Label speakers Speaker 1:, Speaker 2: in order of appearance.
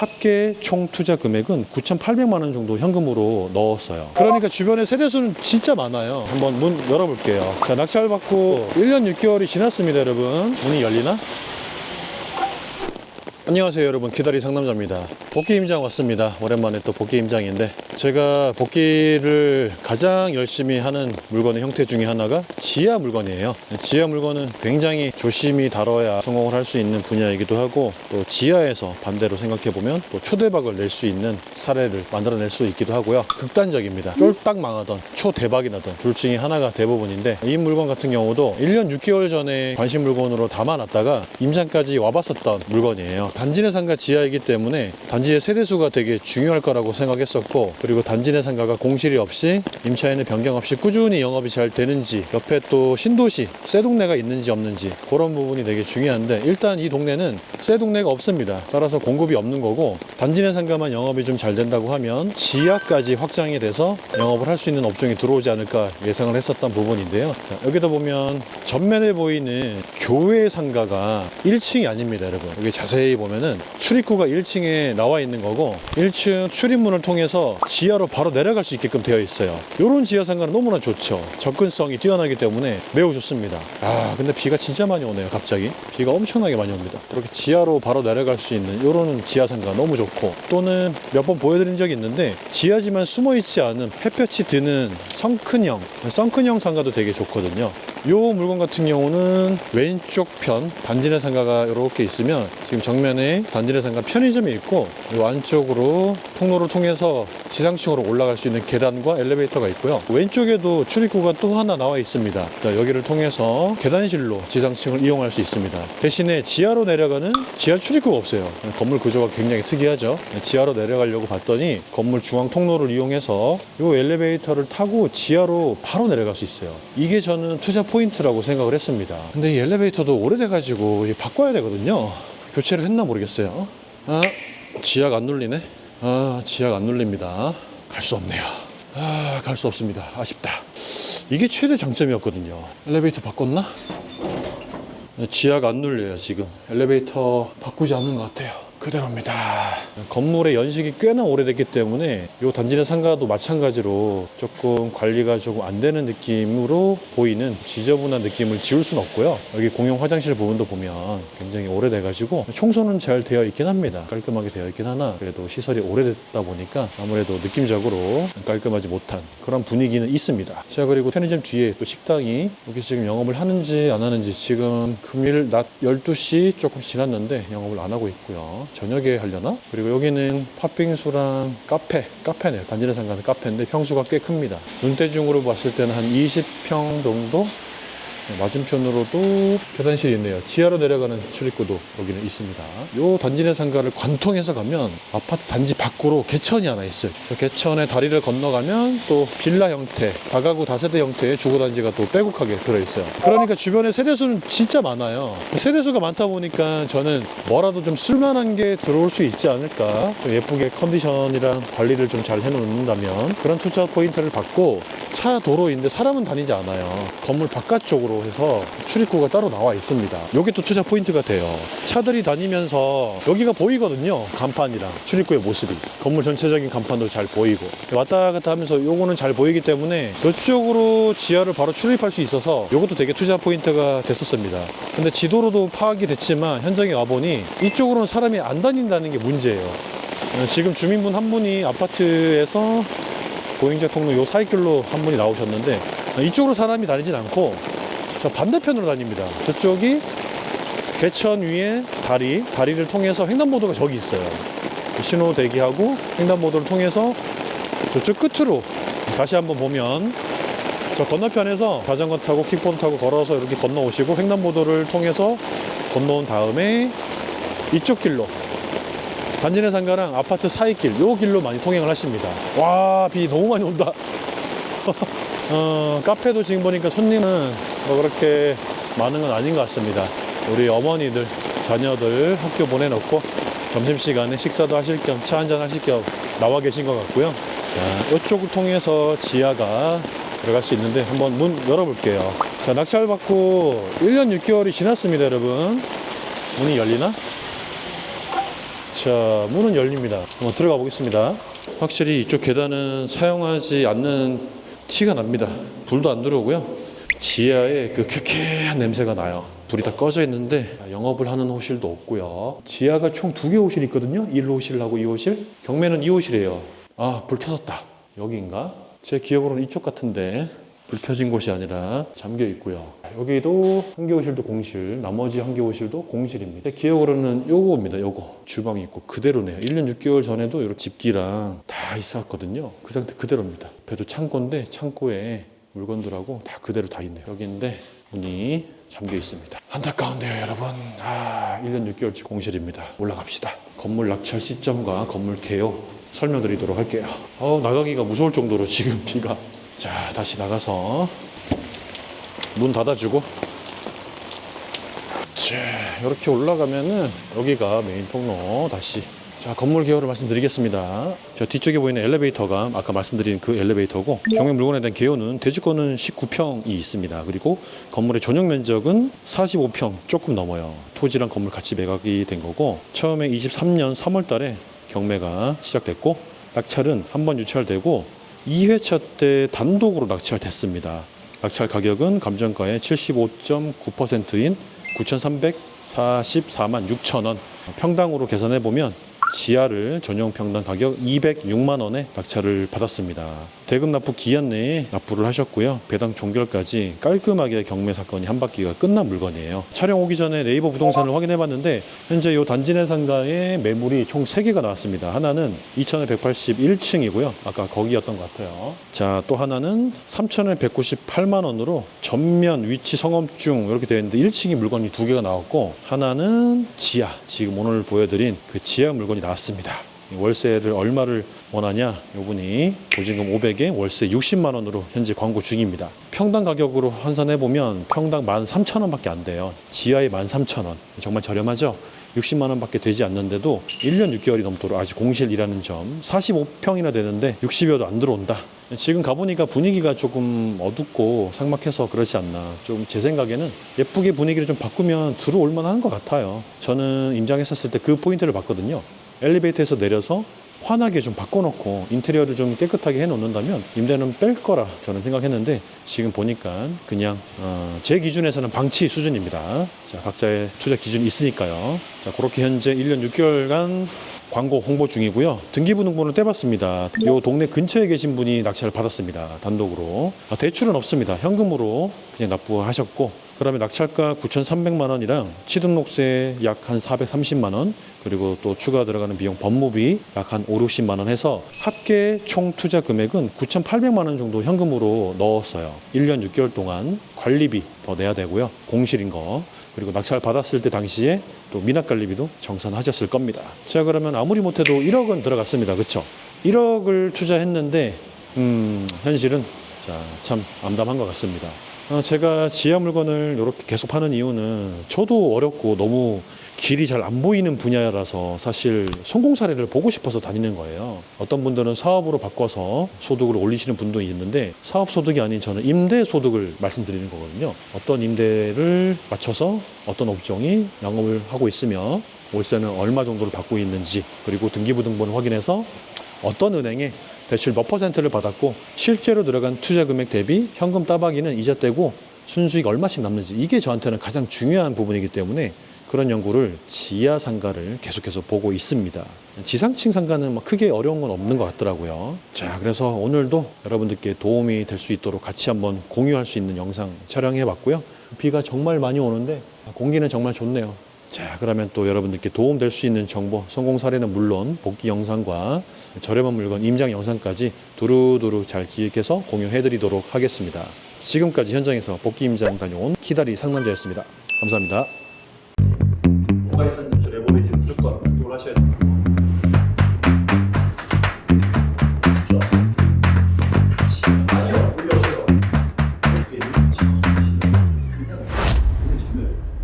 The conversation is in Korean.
Speaker 1: 합계 총 투자 금액은 9,800만 원 정도 현금으로 넣었어요. 그러니까 주변에 세대수는 진짜 많아요. 한번 문 열어볼게요. 자, 낙찰 받고 1년 6개월이 지났습니다, 여러분. 문이 열리나? 안녕하세요 여러분. 기다리 상남자입니다. 복귀 임장 왔습니다. 오랜만에 또 복귀 임장인데 제가 복귀를 가장 열심히 하는 물건의 형태 중에 하나가 지하 물건이에요. 지하 물건은 굉장히 조심히 다뤄야 성공을 할 수 있는 분야이기도 하고 또 지하에서 반대로 생각해 보면 또 초대박을 낼 수 있는 사례를 만들어낼 수 있기도 하고요. 극단적입니다. 쫄딱 망하던 초대박이 나던 둘 중에 하나가 대부분인데 이 물건 같은 경우도 1년 6개월 전에 관심 물건으로 담아놨다가 임장까지 와봤었던 물건이에요 단지 내 상가 지하이기 때문에 단지의 세대수가 되게 중요할 거라고 생각했었고 그리고 단지 내 상가가 공실이 없이 임차인의 변경 없이 꾸준히 영업이 잘 되는지 옆에 또 신도시 새 동네가 있는지 없는지 그런 부분이 되게 중요한데 일단 이 동네는 새 동네가 없습니다. 따라서 공급이 없는 거고 단지 내 상가만 영업이 좀 잘 된다고 하면 지하까지 확장이 돼서 영업을 할 수 있는 업종이 들어오지 않을까 예상을 했었던 부분인데요. 자, 여기다 보면 전면에 보이는 교회 상가가 1층이 아닙니다 여러분. 여기 자세히 보면 은 출입구가 1층에 나와 있는 거고 1층 출입문을 통해서 지하로 바로 내려갈 수 있게끔 되어 있어요. 이런 지하 상가는 너무나 좋죠. 접근성이 뛰어나기 때문에 매우 좋습니다. 아 근데 비가 진짜 많이 오네요 갑자기. 비가 엄청나게 많이 옵니다. 이렇게 지하로 바로 내려갈 수 있는 이런 지하 상가 너무 좋고 또는 몇 번 보여드린 적이 있는데 지하지만 숨어 있지 않은 햇볕이 드는 성큰형 성큰형 상가도 되게 좋거든요 요 물건 같은 경우는 왼쪽 편 단지내 상가가 이렇게 있으면 지금 정면에 단지내 상가 편의점이 있고 이 안쪽으로 통로를 통해서 지상층으로 올라갈 수 있는 계단과 엘리베이터가 있고요. 왼쪽에도 출입구가 또 하나 나와 있습니다. 자, 여기를 통해서 계단실로 지상층을 이용할 수 있습니다. 대신에 지하로 내려가는 지하 출입구가 없어요. 건물 구조가 굉장히 특이하죠. 지하로 내려가려고 봤더니 건물 중앙 통로를 이용해서 이 엘리베이터를 타고 지하로 바로 내려갈 수 있어요. 이게 저는 투자 포인트라고 생각을 했습니다. 근데 이 엘리베이터도 오래돼가지고 바꿔야 되거든요. 교체를 했나 모르겠어요. 아 지하가 안 눌리네. 아 지하가 안 눌립니다. 갈 수 없네요. 아 갈 수 없습니다. 아쉽다. 이게 최대 장점이었거든요. 엘리베이터 바꿨나? 지하가 안 눌려요 지금. 엘리베이터 바꾸지 않는 것 같아요 그대로입니다. 건물의 연식이 꽤나 오래됐기 때문에 이 단지 내 상가도 마찬가지로 조금 관리가 조금 안 되는 느낌으로 보이는 지저분한 느낌을 지울 수는 없고요. 여기 공용 화장실 부분도 보면 굉장히 오래돼 가지고 청소는 잘 되어 있긴 합니다. 깔끔하게 되어 있긴 하나 그래도 시설이 오래됐다 보니까 아무래도 느낌적으로 깔끔하지 못한 그런 분위기는 있습니다. 자 그리고 편의점 뒤에 또 식당이 여기 지금 영업을 하는지 안 하는지 지금 금일 낮 12시 조금 지났는데 영업을 안 하고 있고요 저녁에 하려나? 그리고 여기는 팥빙수랑 카페 카페네요 단지내 상가는 카페인데 평수가 꽤 큽니다. 눈대중으로 봤을 때는 한 20평 정도? 네, 맞은편으로도 계단실이 있네요. 지하로 내려가는 출입구도 여기는 있습니다. 요 단지 내 상가를 관통해서 가면 아파트 단지 밖으로 개천이 하나 있어요. 그 개천의 다리를 건너가면 또 빌라 형태, 다가구 다세대 형태의 주거단지가 또 빼곡하게 들어있어요. 그러니까 주변에 세대수는 진짜 많아요. 세대수가 많다 보니까 저는 뭐라도 좀 쓸만한 게 들어올 수 있지 않을까. 좀 예쁘게 컨디션이랑 관리를 좀 잘 해놓는다면 그런 투자 포인트를 받고 차 도로인데 사람은 다니지 않아요. 건물 바깥쪽으로 해서 출입구가 따로 나와 있습니다. 이게 또 투자 포인트가 돼요. 차들이 다니면서 여기가 보이거든요. 간판이랑 출입구의 모습이. 건물 전체적인 간판도 잘 보이고. 왔다 갔다 하면서 요거는 잘 보이기 때문에 이쪽으로 지하를 바로 출입할 수 있어서 이것도 되게 투자 포인트가 됐었습니다. 근데 지도로도 파악이 됐지만 현장에 와보니 이쪽으로는 사람이 안 다닌다는 게 문제예요. 어, 지금 주민분 한 분이 아파트에서 보행자 통로 요 사이길로 한 분이 나오셨는데 이쪽으로 사람이 다니진 않고 저 반대편으로 다닙니다. 저쪽이 개천 위에 다리, 다리를 통해서 횡단보도가 저기 있어요. 신호 대기하고 횡단보도를 통해서 저쪽 끝으로 다시 한번 보면 저 건너편에서 자전거 타고 킥보드 타고 걸어서 이렇게 건너오시고 횡단보도를 통해서 건너온 다음에 이쪽 길로 단지내 상가랑 아파트 사이 길 요 길로 많이 통행을 하십니다. 와 비 너무 많이 온다. 어, 카페도 지금 보니까 손님은 뭐 그렇게 많은 건 아닌 것 같습니다. 우리 어머니들 자녀들 학교 보내놓고 점심시간에 식사도 하실 겸 차 한잔 하실 겸 나와 계신 것 같고요. 자, 이쪽을 통해서 지하가 들어갈 수 있는데 한번 문 열어볼게요. 자, 낙찰 받고 1년 6개월이 지났습니다, 여러분. 문이 열리나? 자, 문은 열립니다. 한번 들어가 보겠습니다. 확실히 이쪽 계단은 사용하지 않는 티가 납니다. 불도 안 들어오고요. 지하에 그 쾌쾌한 냄새가 나요. 불이 다 꺼져 있는데 영업을 하는 호실도 없고요. 지하가 총 두 개 호실이 있거든요. 1 호실하고 2 호실. 경매는 2 호실이에요. 아, 불 켜졌다. 여기인가? 제 기억으로는 이쪽 같은데 불 켜진 곳이 아니라 잠겨 있고요. 여기도 한개 호실도 공실, 나머지 한개 호실도 공실입니다. 제 기억으로는 요거입니다. 요거 주방이 있고 그대로네요. 1년 6개월 전에도 이렇게 집기랑 다 있었거든요. 그 상태 그대로입니다. 배도 창고인데 창고에 물건들하고 다 그대로 다 있네요. 여기인데 문이 잠겨 있습니다. 안타까운데요, 여러분. 아, 1년 6개월치 공실입니다. 올라갑시다. 건물 낙찰 시점과 건물 개요 설명드리도록 할게요. 어, 나가기가 무서울 정도로 지금 비가. 자, 다시 나가서 문 닫아주고. 자, 이렇게 올라가면은 여기가 메인 통로 다시. 자, 건물 개요를 말씀드리겠습니다. 저 뒤쪽에 보이는 엘리베이터가 아까 말씀드린 그 엘리베이터고 경매 물건에 대한 개요는 대지권은 19평이 있습니다. 그리고 건물의 전용 면적은 45평 조금 넘어요. 토지랑 건물 같이 매각이 된 거고 처음에 23년 3월 달에 경매가 시작됐고 낙찰은 한 번 유찰되고 2회차 때 단독으로 낙찰 됐습니다. 낙찰 가격은 감정가의 75.9%인 9,344만 6천 원. 평당으로 계산해 보면 지하를 전용 평당 가격 206만 원에 낙찰을 받았습니다. 대금 납부 기한 내에 납부를 하셨고요. 배당 종결까지 깔끔하게 경매 사건이 한 바퀴가 끝난 물건이에요. 촬영 오기 전에 네이버 부동산을 확인해 봤는데 현재 이 단지 내 상가에 매물이 총 3개가 나왔습니다. 하나는 2,181층이고요. 아까 거기였던 것 같아요. 자, 또 하나는 3,198만 원으로 전면 위치 성업중 이렇게 되어 있는데 1층이 물건이 두 개가 나왔고 하나는 지하, 지금 오늘 보여드린 그 지하 물건 이 나왔습니다. 월세를 얼마를 원하냐? 요분이 보증금 500에 월세 60만 원으로 현재 광고 중입니다. 평당 가격으로 환산해 보면 평당 13,000원밖에 안 돼요. 지하에 13,000원. 정말 저렴하죠? 60만 원밖에 되지 않는데도 1년 6개월이 넘도록 아직 공실이라는 점 45평이나 되는데 60여도 안 들어온다 지금 가보니까 분위기가 조금 어둡고 삭막해서 그렇지 않나 좀 제 생각에는 예쁘게 분위기를 좀 바꾸면 들어올 만한 것 같아요 저는 임장했었을 때 그 포인트를 봤거든요 엘리베이터에서 내려서 환하게 좀 바꿔놓고 인테리어를 좀 깨끗하게 해놓는다면 임대는 뺄 거라 저는 생각했는데 지금 보니까 그냥 어, 제 기준에서는 방치 수준입니다. 자 각자의 투자 기준이 있으니까요. 자 그렇게 현재 1년 6개월간 광고 홍보 중이고요. 등기부등본을 떼봤습니다. 요 동네 근처에 계신 분이 낙찰을 받았습니다. 단독으로 아, 대출은 없습니다. 현금으로 그냥 납부하셨고 그 다음에 낙찰가 9,300만 원이랑 취등록세 약 한 430만 원 그리고 또 추가 들어가는 비용 법무비 약 한 5, 60만 원 해서 합계 총 투자 금액은 9,800만 원 정도 현금으로 넣었어요. 1년 6개월 동안 관리비 더 내야 되고요. 공실인 거. 그리고 낙찰 받았을 때 당시에 또 미납 관리비도 정산하셨을 겁니다. 제가 그러면 아무리 못해도 1억은 들어갔습니다. 그렇죠? 1억을 투자했는데 음, 현실은 자, 참 암담한 것 같습니다. 어, 제가 지하 물건을 이렇게 계속 파는 이유는 저도 어렵고 너무 길이 잘 안 보이는 분야라서 사실 성공 사례를 보고 싶어서 다니는 거예요. 어떤 분들은 사업으로 바꿔서 소득을 올리시는 분도 있는데 사업 소득이 아닌 저는 임대 소득을 말씀드리는 거거든요. 어떤 임대를 맞춰서 어떤 업종이 영업을 하고 있으며 월세는 얼마 정도를 받고 있는지 그리고 등기부등본을 확인해서 어떤 은행에 대출 몇 퍼센트를 받았고 실제로 들어간 투자 금액 대비 현금 따박이는 이자 떼고 순수익 얼마씩 남는지 이게 저한테는 가장 중요한 부분이기 때문에 그런 연구를 지하 상가를 계속해서 보고 있습니다. 지상층 상가는 뭐 크게 어려운 건 없는 것 같더라고요. 자, 그래서 오늘도 여러분들께 도움이 될 수 있도록 같이 한번 공유할 수 있는 영상 촬영해 봤고요. 비가 정말 많이 오는데 공기는 정말 좋네요. 자, 그러면 또 여러분들께 도움 될 수 있는 정보, 성공 사례는 물론 복귀 영상과 저렴한 물건 임장 영상까지 두루두루 잘 기획해서 공유해 드리도록 하겠습니다. 지금까지 현장에서 복귀 임장 다녀온 키다리 상남자였습니다. 감사합니다.